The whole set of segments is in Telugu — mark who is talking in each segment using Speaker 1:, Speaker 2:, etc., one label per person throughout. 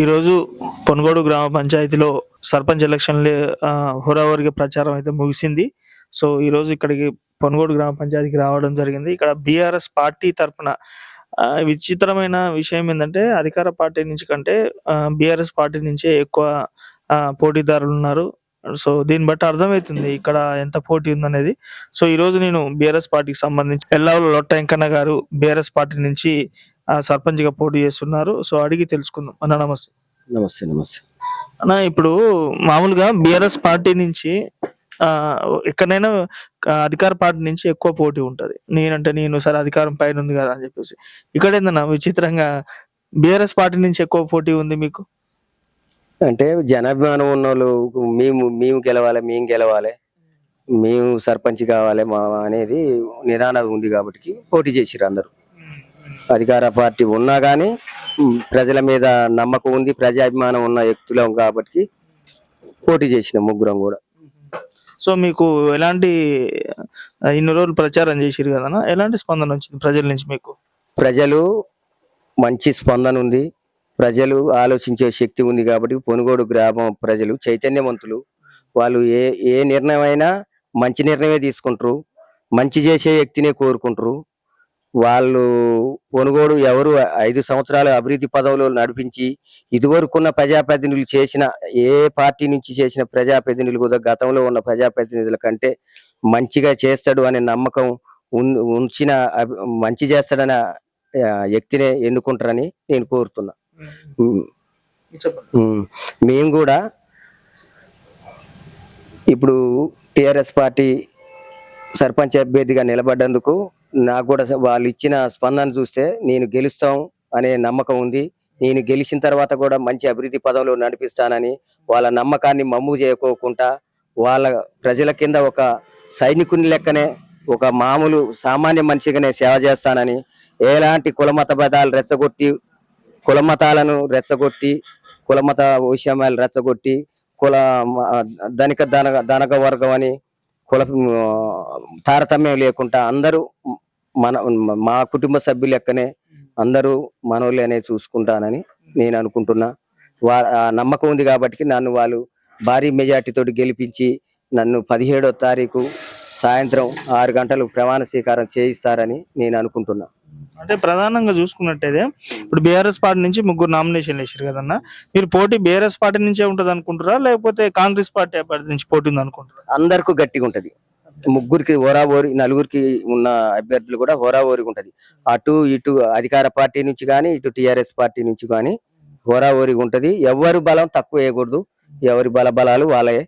Speaker 1: ఈరోజు పొనుగోడు గ్రామ పంచాయతీలో సర్పంచ్ ఎలక్షన్లు ఆ, ప్రచారం అయితే ముగిసింది. సో ఈరోజు ఇక్కడికి పొనుగోడు గ్రామ పంచాయతీకి రావడం జరిగింది. ఇక్కడ బీఆర్ఎస్ పార్టీ తరఫున విచిత్రమైన విషయం ఏంటంటే అధికార పార్టీ నుంచి కంటే బీఆర్ఎస్ పార్టీ నుంచే ఎక్కువ పోటీదారులు ఉన్నారు. సో దీన్ని బట్టి అర్థమవుతుంది ఇక్కడ ఎంత పోటీ ఉందనేది. సో ఈ రోజు నేను బీఆర్ఎస్ పార్టీకి సంబంధించి ఎల్లావుల లొట్ట వెంకన్న గారు బీఆర్ఎస్ పార్టీ నుంచి ఆ, సర్పంచ్గా పోటీ చేస్తున్నారు. సో అడిగి తెలుసుకుందాం. అన్న నమస్తే.
Speaker 2: నమస్తే నమస్తే.
Speaker 1: అన్న ఇప్పుడు మామూలుగా బీఆర్ఎస్ పార్టీ నుంచి ఆ ఎక్కడైనా అధికార పార్టీ నుంచి ఎక్కువ పోటీ ఉంటది. నేనంటే నేను సరే అధికారం పైన ఉంది కదా అని చెప్పేసి. ఇక్కడ ఏందన్నా విచిత్రంగా బీఆర్ఎస్ పార్టీ నుంచి ఎక్కువ పోటీ ఉంది మీకు?
Speaker 2: అంటే జనాభిమానం ఉన్న వాళ్ళు మేము మేము గెలవాలి మేము గెలవాలి మేము సర్పంచ్ కావాలి మా అనేది నిదానం ఉంది కాబట్టి పోటీ చేసిరు అందరు. అధికార పార్టీ ఉన్నా కానీ ప్రజల మీద నమ్మకం ఉంది ప్రజాభిమానం ఉన్న వ్యక్తులం కాబట్టి పోటీ చేసిన ముగ్గురం కూడా.
Speaker 1: సో మీకు ఎలాంటి ఇన్ని రోజులు ప్రచారం చేసిరు కదన్నా ఎలాంటి స్పందన వచ్చింది ప్రజల నుంచి మీకు?
Speaker 2: ప్రజలు మంచి స్పందన ఉంది. ప్రజలు ఆలోచించే శక్తి ఉంది కాబట్టి పొనుగోడు గ్రామం ప్రజలు చైతన్యవంతులు. వాళ్ళు ఏ ఏ నిర్ణయం అయినా మంచి నిర్ణయమే తీసుకుంటారు. మంచి చేసే వ్యక్తినే కోరుకుంటారు. వాళ్ళు పొనుగోడు ఎవరు ఐదు సంవత్సరాల అభివృద్ధి పదవులు నడిపించి ఇదివరకున్న ప్రజాప్రతినిధులు చేసిన ఏ పార్టీ నుంచి చేసిన ప్రజాప్రతినిధులు కూడా గతంలో ఉన్న ప్రజాప్రతినిధుల కంటే మంచిగా చేస్తాడు అనే నమ్మకం ఉంచిన మంచి చేస్తాడన్న ఆ, వ్యక్తినే ఎన్నుకుంటారని నేను కోరుతున్నా. మేము కూడా ఇప్పుడు టిఆర్ఎస్ పార్టీ సర్పంచ్ అభ్యర్థిగా నిలబడ్డందుకు నాకు కూడా వాళ్ళు ఇచ్చిన స్పందన చూస్తే నేను గెలుస్తాం అనే నమ్మకం ఉంది. నేను గెలిచిన తర్వాత కూడా మంచి అభివృద్ధి పదవులు నడిపిస్తానని వాళ్ళ నమ్మకాన్ని మమ్ము చేయకోకుండా వాళ్ళ ప్రజల కింద ఒక సైనికుని లెక్కనే ఒక మామూలు సామాన్య మనిషిగానే సేవ చేస్తానని ఎలాంటి కులమత భేదాలు రెచ్చగొట్టి కులమతాలను రెచ్చగొట్టి కులమత విషయాలు రెచ్చగొట్టి కుల ధనిక ధనక ధనక వర్గం అని కుల తారతమ్యం లేకుండా అందరూ మన మా కుటుంబ సభ్యులు లెక్కనే అందరూ మనోళ్ళే అనేది చూసుకుంటానని నేను అనుకుంటున్నా. వా ఆ నమ్మకం ఉంది కాబట్టి నన్ను వాళ్ళు భారీ మెజార్టీతో గెలిపించి నన్ను పదిహేడో తారీఖు సాయంత్రం ఆరు గంటలు ప్రమాణ స్వీకారం చేయిస్తారని నేను అనుకుంటున్నా.
Speaker 1: అంటే ప్రధానంగా చూసుకున్నట్టయితే ఇప్పుడు బీఆర్ఎస్ పార్టీ నుంచి ముగ్గురు నామినేషన్ వేసారు కదన్నా మీరు పోటీ బీఆర్ఎస్ పార్టీ నుంచే ఉంటది అనుకుంటారా లేకపోతే కాంగ్రెస్ పార్టీ అభ్యర్థి నుంచి పోటీ ఉంది అనుకుంటారా
Speaker 2: అందరికీ గట్టిగా ఉంటది. ముగ్గురికి హోరాహోరి నలుగురికి ఉన్న అభ్యర్థులు కూడా హోరాహోరిగా ఉంటది. అటు ఇటు అధికార పార్టీ నుంచి కానీ ఇటు టిఆర్ఎస్ పార్టీ నుంచి కానీ హోరాహోరిగా ఉంటది. ఎవరి బలం తక్కువ వేయకూడదు. ఎవరి బల బలాలు వాళ్ళే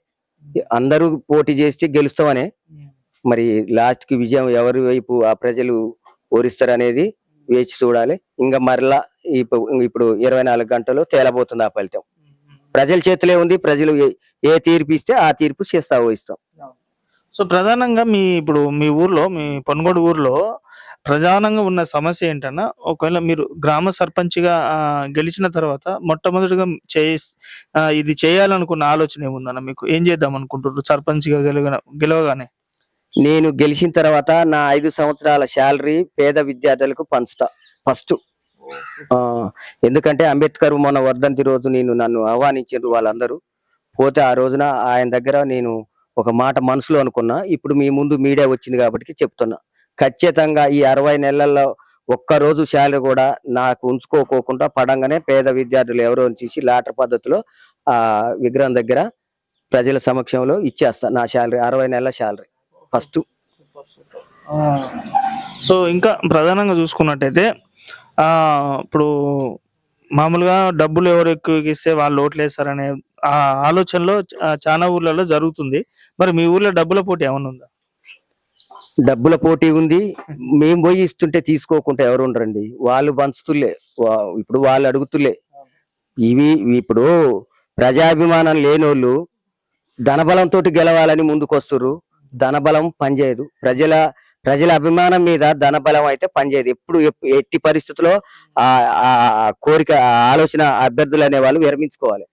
Speaker 2: అందరూ పోటీ చేస్తే గెలుస్తామనే మరి లాస్ట్కి విజయం ఎవరి వైపు ఆ ప్రజలు ఓరిస్తారు అనేది వేచి చూడాలి. ఇంకా మరలా ఇప్పుడు ఇరవై నాలుగు గంటలు తేలబోతుంది ఆ ఫలితం. ప్రజల చేతిలో ఉంది ప్రజలు ఏ- ఏ తీర్పు ఇస్తే ఆ తీర్పు చేస్తా ఇస్తాం
Speaker 1: సో ప్రధానంగా మీ ఇప్పుడు మీ ఊర్లో మీ పొనుగోడు ఊర్లో ప్రధానంగా ఉన్న సమస్య ఏంటన్నా ఒకవేళ మీరు గ్రామ సర్పంచ్గా గెలిచిన తర్వాత మొట్టమొదటిగా చే ఇది చేయాలనుకున్న ఆలోచన ఏముందన్న మీకు? ఏం చేద్దాం అనుకుంటున్నారు సర్పంచ్గా గెలవ గెలవగానే?
Speaker 2: నేను గెలిచిన తర్వాత నా ఐదు సంవత్సరాల శాలరీ పేద విద్యార్థులకు పంచుతా. ఫస్ట్ ఎందుకంటే అంబేద్కర్ మొన్న వర్ధంతి రోజు నేను నన్ను ఆహ్వానించారు వాళ్ళందరూ. పోతే ఆ రోజున ఆయన దగ్గర నేను ఒక మాట మనసులో అనుకున్నా. ఇప్పుడు మీ ముందు మీడియా వచ్చింది కాబట్టి చెప్తున్నా. ఖచ్చితంగా ఈ అరవై నెలల్లో ఒక్క రోజు శాలరీ కూడా నాకు ఉంచుకోకోకుండా పడంగానే పేద విద్యార్థులు ఎవరో చేసి లాటర్ పద్ధతిలో ఆ విగ్రహం దగ్గర ప్రజల సమక్షంలో ఇచ్చేస్తా నా శాలరీ అరవై నెలల శాలరీ. ఫస్ట్.
Speaker 1: సో ఇంకా ప్రధానంగా చూసుకున్నట్టయితే ఆ ఇప్పుడు మామూలుగా డబ్బులు ఎవరు ఎక్కువ ఇస్తే వాళ్ళు ఓట్లు వేస్తారనే ఆ ఆలోచనలో చాలా ఊర్లలో జరుగుతుంది. మరి మీ ఊర్లో డబ్బుల పోటీ ఏమైనా ఉందా?
Speaker 2: డబ్బుల పోటీ ఉంది. మేము పోయి ఇస్తుంటే తీసుకోకుండా ఎవరు ఉండరండి. వాళ్ళు పంచుతులే ఇప్పుడు వాళ్ళు అడుగుతులే ఇవి ఇప్పుడు ప్రజాభిమానం లేనోళ్ళు ధనబలంతో గెలవాలని ముందుకొస్తుర్రు. ధనబలం పనిచేయదు. ప్రజల ప్రజల అభిమానం మీద ధనబలం అయితే పనిచేయదు. ఎప్పుడు ఎప్- ఎట్టి పరిస్థితుల్లో ఆ కోరిక ఆలోచన అభ్యర్థులు అనే వాళ్ళు విరమించుకోవాలి.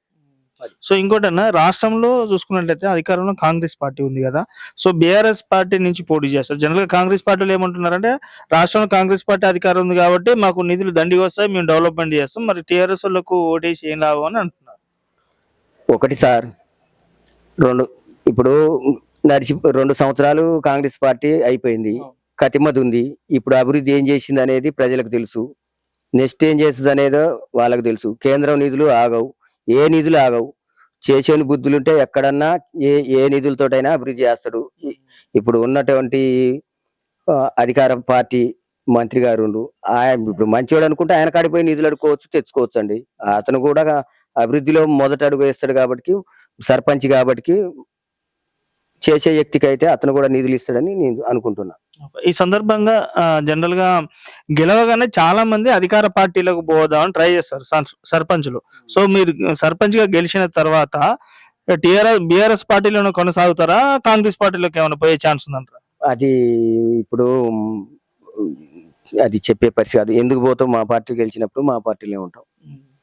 Speaker 1: సో ఇంకోటన్నా రాష్ట్రంలో చూసుకున్నట్లయితే అధికారంలో కాంగ్రెస్ పార్టీ ఉంది కదా. సో బీఆర్ఎస్ పార్టీ నుంచి పోటీ చేస్తారు. జనరల్గా కాంగ్రెస్ పార్టీలు ఏమంటున్నారంటే రాష్ట్రంలో కాంగ్రెస్ పార్టీ అధికారం ఉంది కాబట్టి మాకు నిధులు దండిగా వస్తాయి మేము డెవలప్మెంట్ చేస్తాం. మరి టీఆర్ఎస్ వాళ్ళకు ఓటేసి ఏం లాభం అని అంటున్నారు?
Speaker 2: ఒకటి సార్ రెండు ఇప్పుడు నడిచి రెండు సంవత్సరాలు కాంగ్రెస్ పార్టీ అయిపోయింది. కతిమది ఉంది ఇప్పుడు అభివృద్ధి ఏం చేసింది అనేది ప్రజలకు తెలుసు. నెక్స్ట్ ఏం చేస్తుంది అనేదో వాళ్ళకి తెలుసు. కేంద్రం నిధులు ఆగవు. ఏ నిధులు ఆగవు. చేసేని బుద్ధులుంటే ఎక్కడన్నా ఏ ఏ నిధులతోటైనా అభివృద్ధి చేస్తాడు. ఇప్పుడు ఉన్నటువంటి అధికార పార్టీ మంత్రి గారు. ఆయన ఇప్పుడు మంచివాడు అనుకుంటే ఆయన కాడిపోయి నిధులు అడుకోవచ్చు తెచ్చుకోవచ్చు అండి అతను కూడా అభివృద్ధిలో మొదట అడుగు వేస్తాడు కాబట్టి సర్పంచ్ కాబట్టి చేసే వ్యక్తికి అయితే అతను కూడా నిధులు ఇస్తాడని నేను అనుకుంటున్నా.
Speaker 1: ఈ సందర్భంగా జనరల్గా గెలవగానే చాలా మంది అధికార పార్టీలకు పోదామని ట్రై చేస్తారు సర్- సర్పంచులు. సో మీరు సర్పంచ్గా గెలిచిన తర్వాత టిఆర్ఎస్ బిఆర్ఎస్ పార్టీలోనే కొనసాగుతారా? కాంగ్రెస్ పార్టీలోకి ఏమైనా పోయే ఛాన్స్ ఉందంటారా?
Speaker 2: అది ఇప్పుడు అది చెప్పే పరిస్థితి కాదు. ఎందుకు పోతాం? మా పార్టీ గెలిచినప్పుడు మా పార్టీలో ఉంటాం.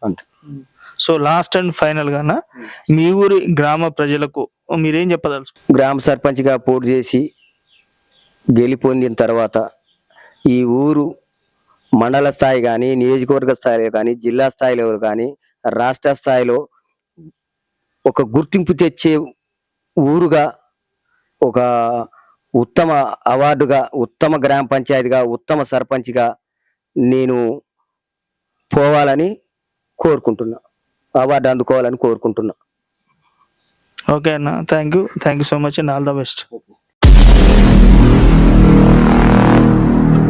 Speaker 2: అంతే.
Speaker 1: సో లాస్ట్ అండ్ ఫైనల్ గాన మీ ఊరి గ్రామ ప్రజలకు మీరేం చెప్పదలుచు
Speaker 2: గ్రామ సర్పంచ్గా పోటీ చేసి గెలిపొందిన తర్వాత ఈ ఊరు మండల స్థాయి కానీ నియోజకవర్గ స్థాయిలో కానీ జిల్లా స్థాయిలో కానీ రాష్ట్ర స్థాయిలో ఒక గుర్తింపు తెచ్చే ఊరుగా ఒక ఉత్తమ అవార్డుగా ఉత్తమ గ్రామ పంచాయతీగా ఉత్తమ సర్పంచ్గా నేను పోవాలని కోరుకుంటున్నా. అవార్డు అందుకోవాలని కోరుకుంటున్నా.
Speaker 1: ఓకే అన్న. Thank you thank you so much and all the best